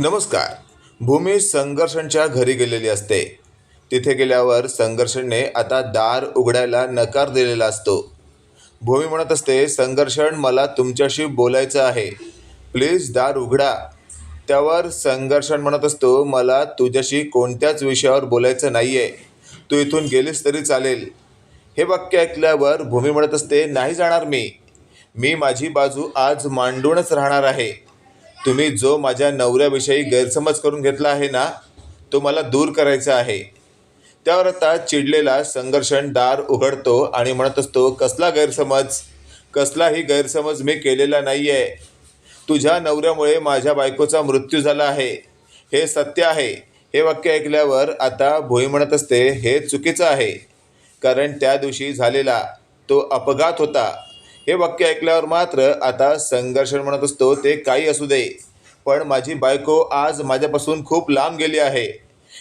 नमस्कार. भूमी संघर्षणच्या घरी गेलेली असते. तिथे गेल्यावर संघर्षणने आता दार उघडायला नकार दिलेला असतो. भूमी म्हणत असते संघर्षण मला तुमच्याशी बोलायचं आहे. प्लीज दार उघडा. त्यावर संघर्षण म्हणत असतो मला तुझ्याशी कोणत्याच विषयावर बोलायचं नाही आहे तू इथून गेलीस तरी चालेल. हे वाक्य ऐकल्यावर भूमी म्हणत असते नाही जाणार मी. मी माझी बाजू आज मांडूनच राहणार आहे. तुम्ही जो माझ्या नवऱ्याविषयी गैरसमज करून घेतला आहे ना तो मला दूर करायचा आहे. त्यावर आता चिडलेला संघर्षण दार उघडतो आणि म्हणत असतो कसला गैरसमज? कसलाही गैरसमज मी केलेला नाही आहे तुझ्या नवऱ्यामुळे माझ्या बायकोचा मृत्यू झाला आहे. हे सत्य आहे. हे वाक्य ऐकल्यावर आता भोई म्हणत असते हे चुकीचं आहे. कारण त्या दिवशी झालेला तो अपघात होता. हे वाक्य ऐकल्यावर मात्र आता संघर्षण म्हणत असतो ते काही असू दे. पण माझी बायको आज माझ्यापासून खूप लांब गेली आहे.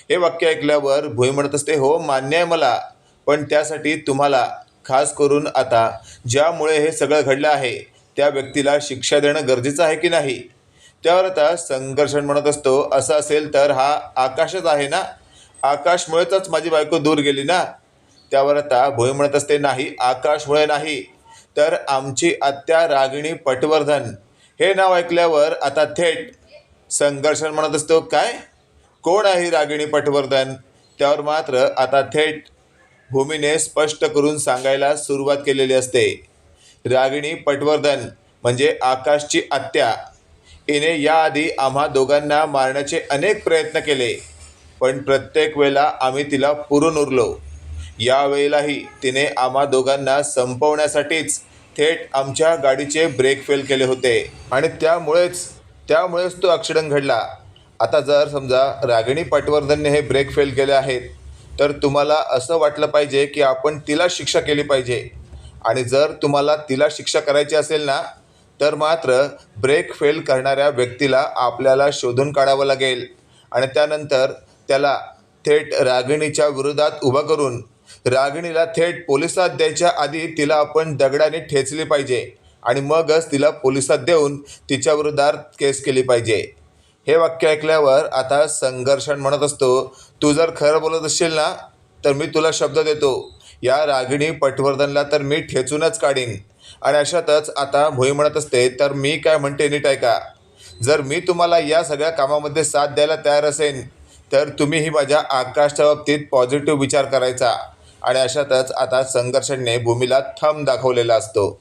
हे वाक्य ऐकल्यावर भुई म्हणत असते हो मान्य आहे मला. पण त्यासाठी तुम्हाला खास करून आता ज्यामुळे हे सगळं घडलं आहे त्या व्यक्तीला शिक्षा देणं गरजेचं आहे की नाही? त्यावर आता संघर्षण म्हणत असतो असं असेल तर हा आकाशच आहे ना? आकाशमुळेच माझी बायको दूर गेली ना? त्यावर आता भोई म्हणत असते नाही आकाशमुळे नाही. तर आमची आत्या रागिणी पटवर्धन. हे नाव ऐकल्यावर आता थेट संघर्षण म्हणत असतो काय? कोण आहे रागिणी पटवर्धन? त्यावर मात्र आता थेट भूमीने स्पष्ट करून सांगायला सुरुवात केलेली असते. रागिणी पटवर्धन म्हणजे आकाशची आत्या. हिने याआधी आम्हा दोघांना मारण्याचे अनेक प्रयत्न केले पण प्रत्येक वेळेला आम्ही तिला पुरून उरलो. यावेळेलाही तिने आम्हा दोघांना संपवण्यासाठीच थेट आमच्या गाडीचे ब्रेक फेल केले होते. आणि त्यामुळेच त्यामुळेच तो ॲक्सिडंट घडला. आता जर समजा रागिणी पटवर्धनने हे ब्रेक फेल केले आहेत तर तुम्हाला असं वाटलं पाहिजे की आपण तिला शिक्षा केली पाहिजे. आणि जर तुम्हाला तिला शिक्षा करायची असेल ना तर मात्र ब्रेक फेल करणाऱ्या व्यक्तीला आपल्याला शोधून काढावं लागेल. आणि त्यानंतर त्याला थेट रागिणीच्या विरोधात उभं करून रागिणीला थेट पोलिसात द्यायच्या आधी तिला आपण दगडाने ठेचली पाहिजे आणि मगच तिला पोलिसात देऊन तिच्या विरोधात केस केली पाहिजे. हे वाक्य ऐकल्यावर आता संघर्षण म्हणत असतो. तू जर खरं बोलत असशील ना तर मी तुला शब्द देतो. या रागिणी पटवर्धनला तर मी ठेचूनच काढीन. आणि अशातच आता भोई म्हणत असते तर मी काय म्हणते नीट ऐका. जर मी तुम्हाला या सगळ्या कामामध्ये साथ द्यायला तयार असेन तर तुम्हीही माझ्या आकाशच्या बाबतीत पॉझिटिव्ह विचार करायचा. आणि अशातच आता संघर्षाने भूमीला थंब दाखवलेला असतो.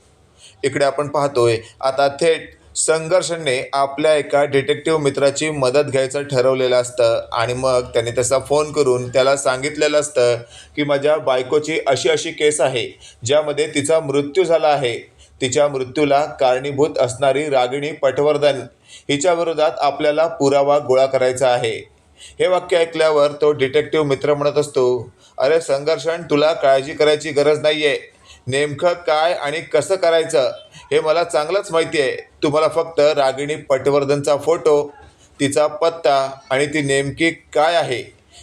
इकडे आपण पाहतोय आता थेट संघर्षणने आपल्या एका डिटेक्टिव्ह मित्राची मदत घ्यायचं ठरवलेलं असतं. आणि मग त्याने तसा फोन करून त्याला सांगितलेलं असतं की माझ्या बायकोची अशी अशी केस आहे ज्यामध्ये तिचा मृत्यू झाला आहे. तिच्या मृत्यूला कारणीभूत असणारी रागिणी पटवर्धन हिच्या विरोधात आपल्याला पुरावा गोळा करायचा आहे. हे वाक्य ऐकल्यावर तो डिटेक्टिव्ह मित्र म्हणत असतो अरे संघर्षण तुला काळजी करायची गरज नाही आहे नेमकं काय आणि कसं करायचं हे मला चांगलंच माहिती आहे तुम्हाला फक्त रागिणी पटवर्धनचा फोटो तिचा पत्ता आणि ती नेमकी काय आहे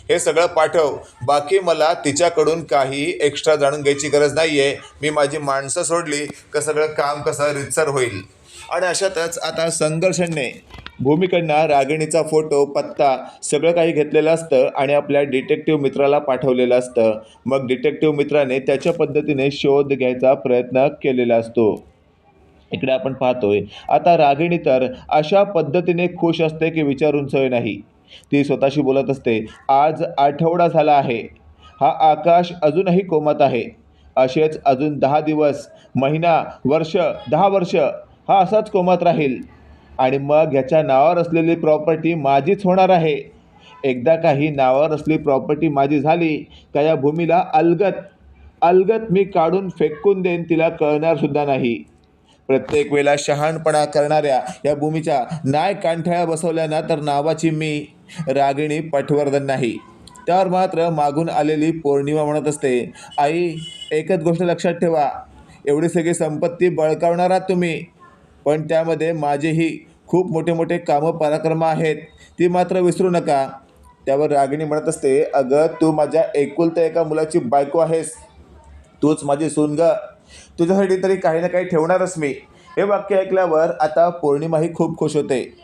हे सगळं पाठव. बाकी मला तिच्याकडून काही एक्स्ट्रा जाणून घ्यायची गरज नाही आहे मी माझी माणसं सोडली का सगळं काम कसं रितसर होईल? आणि अशातच आता संघर्षणने भूमिकडनं रागिणीचा फोटो पत्ता सगळं काही घेतलेलं असतं आणि आपल्या डिटेक्टिव्ह मित्राला पाठवलेलं असतं. मग डिटेक्टिव्ह मित्राने त्याच्या पद्धतीने शोध घ्यायचा प्रयत्न केलेला असतो. इकडे आपण पाहतोय आता रागिणी तर अशा पद्धतीने खुश असते की विचारून सोय नाही. ती स्वतःशी बोलत असते आज आठवडा झाला आहे. हा आकाश अजूनही कोमत आहे. असेच अजून दहा दिवस महिना वर्ष दहा वर्ष हा असाच कोमात राहील. आणि मग ह्याच्या नावावर असलेली प्रॉपर्टी माझीच होणार आहे. एकदा काही नावावर असलेली प्रॉपर्टी माझी झाली का या भूमीला अलगत अलगत मी काढून फेकून देईन तिला कळणारसुद्धा नाही. प्रत्येक वेळेला शहाणपणा करणाऱ्या या भूमीच्या नाय कांठळ्या बसवल्या ना तर नावाची मी रागिणी पटवर्धन नाही. त्यावर मात्र मागून आलेली पौर्णिमा म्हणत असते आई एकच गोष्ट लक्षात ठेवा. एवढी सगळी संपत्ती बळकावणार आहात तुम्ही. पण त्यामध्ये माझेही खूप मोठे मोठे कामं पराक्रम आहेत. ती मात्र विसरू नका. त्यावर रागिणी म्हणत असते अगं तू माझ्या एकुलत्या एका मुलाची बायको आहेस. तूच माझी सून ग तुझ्यासाठी तरी काही ना काही ठेवणारच मी. हे वाक्य ऐकल्यावर आता पौर्णिमाही खूप खुश होते.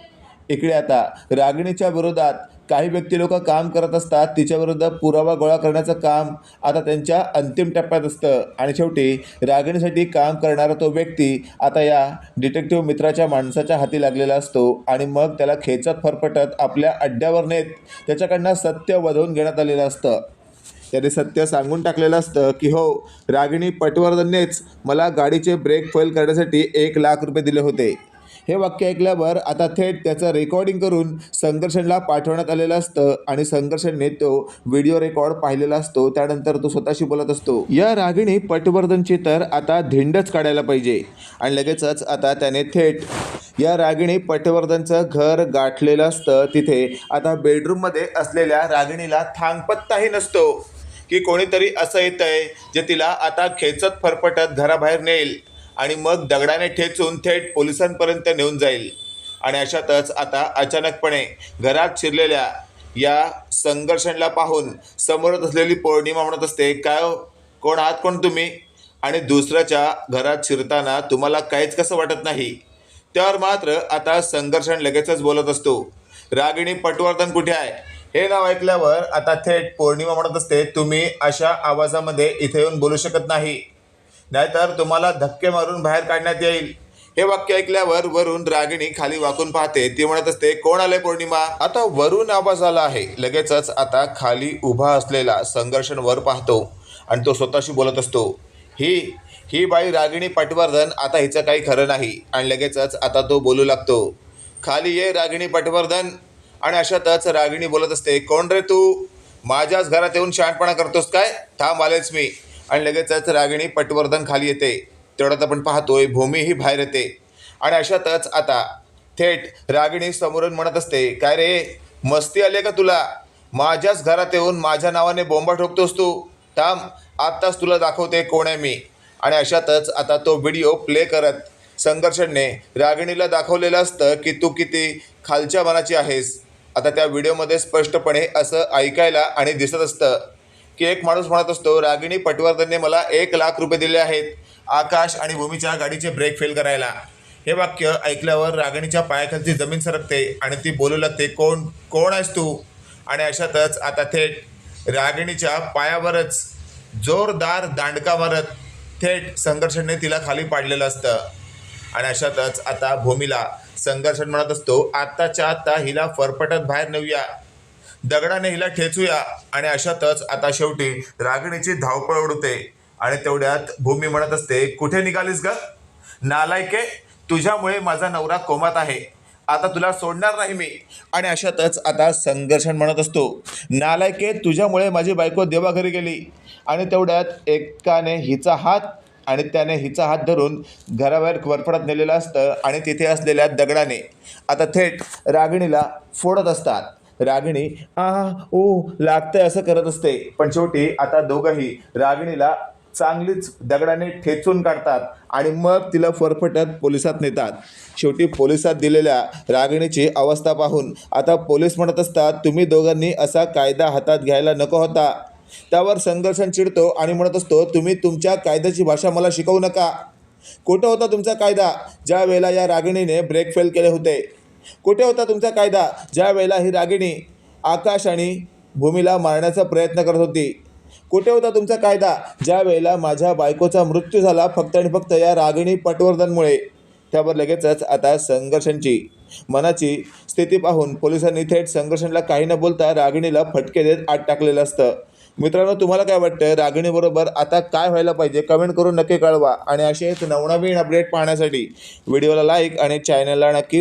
इकडे आता रागिणीच्या विरोधात काही व्यक्ती लोक काम करत असतात तिच्याविरुद्ध पुरावा गोळा करण्याचं काम आता त्यांच्या अंतिम टप्प्यात असतं. आणि शेवटी रागिणीसाठी काम करणारा तो व्यक्ती आता या डिटेक्टिव्ह मित्राच्या माणसाच्या हाती लागलेला असतो आणि मग त्याला खेचत फरफटत आपल्या अड्ड्यावर नेत त्याच्याकडनं सत्य वधवून घेण्यात आलेलं असतं. त्याने सत्य सांगून टाकलेलं असतं की हो रागिणी पटवर्धननेच मला गाडीचे ब्रेक फेल करण्यासाठी एक लाख रुपये दिले होते. हे वाक्य ऐकल्यावर आता थेट त्याचं रेकॉर्डिंग करून संघर्षणला पाठवण्यात आलेलं असतं आणि संघर्षणने तो व्हिडिओ रेकॉर्ड पाहिलेला असतो. त्यानंतर तो स्वतःशी बोलत असतो. या रागिणी पटवर्धनची तर आता धिंडच काढायला पाहिजे. आणि लगेचच आता त्याने थेट या रागिणी पटवर्धनचं घर गाठलेलं असतं. तिथे आता बेडरूममध्ये असलेल्या रागिणीला थांगपत्ताही नसतो. की कोणीतरी असं येतं आहे जे तिला आता खेचत फरफटत घराबाहेर नेईल. आणि मग दगडाने ठेचून थेट पोलिसांपर्यंत नेऊन जाईल. आणि अशातच आता अचानकपणे घरात शिरलेल्या या संघर्षणला पाहून समोरच असलेली पौर्णिमा म्हणत असते काय हो? कोण आहात? कोण तुम्ही? आणि दुसऱ्याच्या घरात शिरताना तुम्हाला काहीच कसं वाटत नाही. त्यावर मात्र आता संघर्षण लगेचच बोलत असतो. रागिणी पटवर्धन कुठे आहे? हे नाव ऐकल्यावर आता थेट पौर्णिमा म्हणत असते तुम्ही अशा आवाजामध्ये इथे येऊन बोलू शकत नाही. नाहीतर तुम्हाला धक्के मारून बाहेर काढण्यात येईल. हे वाक्य ऐकल्यावर वरून रागिणी खाली वाकून पाहते. ती म्हणत असते कोण आले पौर्णिमा? आता वरून आवाज आला आहे. लगेचच आता खाली उभा असलेला संघर्षण वर पाहतो आणि तो स्वतःशी बोलत असतो ही ही बाई रागिणी पटवर्धन आता हिचं काही खरं नाही. आणि लगेचच आता तो बोलू लागतो खाली ये रागिणी पटवर्धन. आणि अशातच रागिणी बोलत असते कोण रे तू? माझ्याच घरात येऊन शहाणपणा करतोस काय? थांब आलेच मी. आणि लगेचच रागिणी पटवर्धन खाली येते. तेवढ्यात आपण पाहतोय भूमी ही बाहेर येते. आणि अशातच आता थेट रागिणी समोरून म्हणत असते काय रे मस्ती आली का तुला? माझ्याच घरात येऊन माझ्या नावाने बोंबा ठोकतोस तू. थांब आत्ताच तुला दाखवते कोण आहे मी. आणि अशातच आता तो व्हिडिओ प्ले करत संघर्षणने रागिणीला दाखवलेलं असतं की तू किती खालच्या मनाची आहेस. आता त्या व्हिडिओमध्ये स्पष्टपणे असं ऐकायला आणि दिसत असतं. की एक माणूस म्हणत असतो रागिणी पटवर्धनने मला एक लाख रुपये दिले आहेत आकाश आणि भूमीच्या गाडीचे ब्रेक फेल करायला. हे वाक्य ऐकल्यावर रागिणीच्या पायाखालची जमीन सरकते आणि ती बोलू लागते कोण कोण आहेस तू? आणि अशातच आता थेट रागिणीच्या पायावरच जोरदार दांडका मारत थेट संघर्षणने तिला खाली पाडलेलं असतं. आणि अशातच आता भूमीला संघर्षण म्हणत असतो आत्ताच्या आत्ता हिला फरफटत बाहेर नेऊया. दगडाने हिला ठेचूया आणि अशातच आता शेवटी रागिणीची धावपळ उडते. आणि तेवढ्यात भूमी म्हणत असते कुठे निघालीस ग? नालायके तुझ्यामुळे माझा नवरा कोमात आहे. आता तुला सोडणार नाही मी. आणि अशातच आता संघर्षण म्हणत असतो नालायके तुझ्यामुळे माझी बायको देवाघरी गेली. आणि तेवढ्यात एकाने हिचा हात आणि त्याने हिचा हात धरून घराबाहेर वरफडत नेलेलं असतं आणि तिथे असलेल्या दगडाने. आता थेट रागिणीला फोडत असतात. रागिणी आ ओ लागतंय असं करत असते. पण शेवटी आता दोघंही रागिणीला चांगलीच दगडाने ठेचून काढतात आणि मग तिला फरफटत पोलिसात नेतात. शेवटी पोलिसात दिलेल्या रागिणीची अवस्था पाहून आता पोलीस म्हणत असतात तुम्ही दोघांनी असा कायदा हातात घ्यायला नको होता. त्यावर संघर्षण चिडतो आणि म्हणत असतो तुम्ही तुमच्या कायद्याची भाषा मला शिकवू नका. कुठं होता तुमचा कायदा. ज्या वेळेला या रागिणीने ब्रेक फेल केले होते कुठे होता तुमचा कायदा? ज्या वेळेला ही रागिणी आकाश आणि भूमीला मारण्याचा प्रयत्न करत होती. कुठे होता तुमचा कायदा? ज्या वेळेला माझ्या बायकोचा मृत्यू झाला फक्त आणि फक्त या रागिणी पटवर्धनमुळे. त्यावर लगेचच आता संघर्षांची मनाची स्थिती पाहून पोलिसांनी थेट संघर्षणला काही न बोलता रागिणीला फटके देत आत टाकलेलं असतं. मित्रांनो तुम्हाला काय वाटतं? रागिणीबरोबर आता काय व्हायला पाहिजे? कमेंट करून नक्की कळवा. आणि असेच नवनवीन अपडेट पाहण्यासाठी व्हिडिओला लाईक आणि चॅनलला नक्की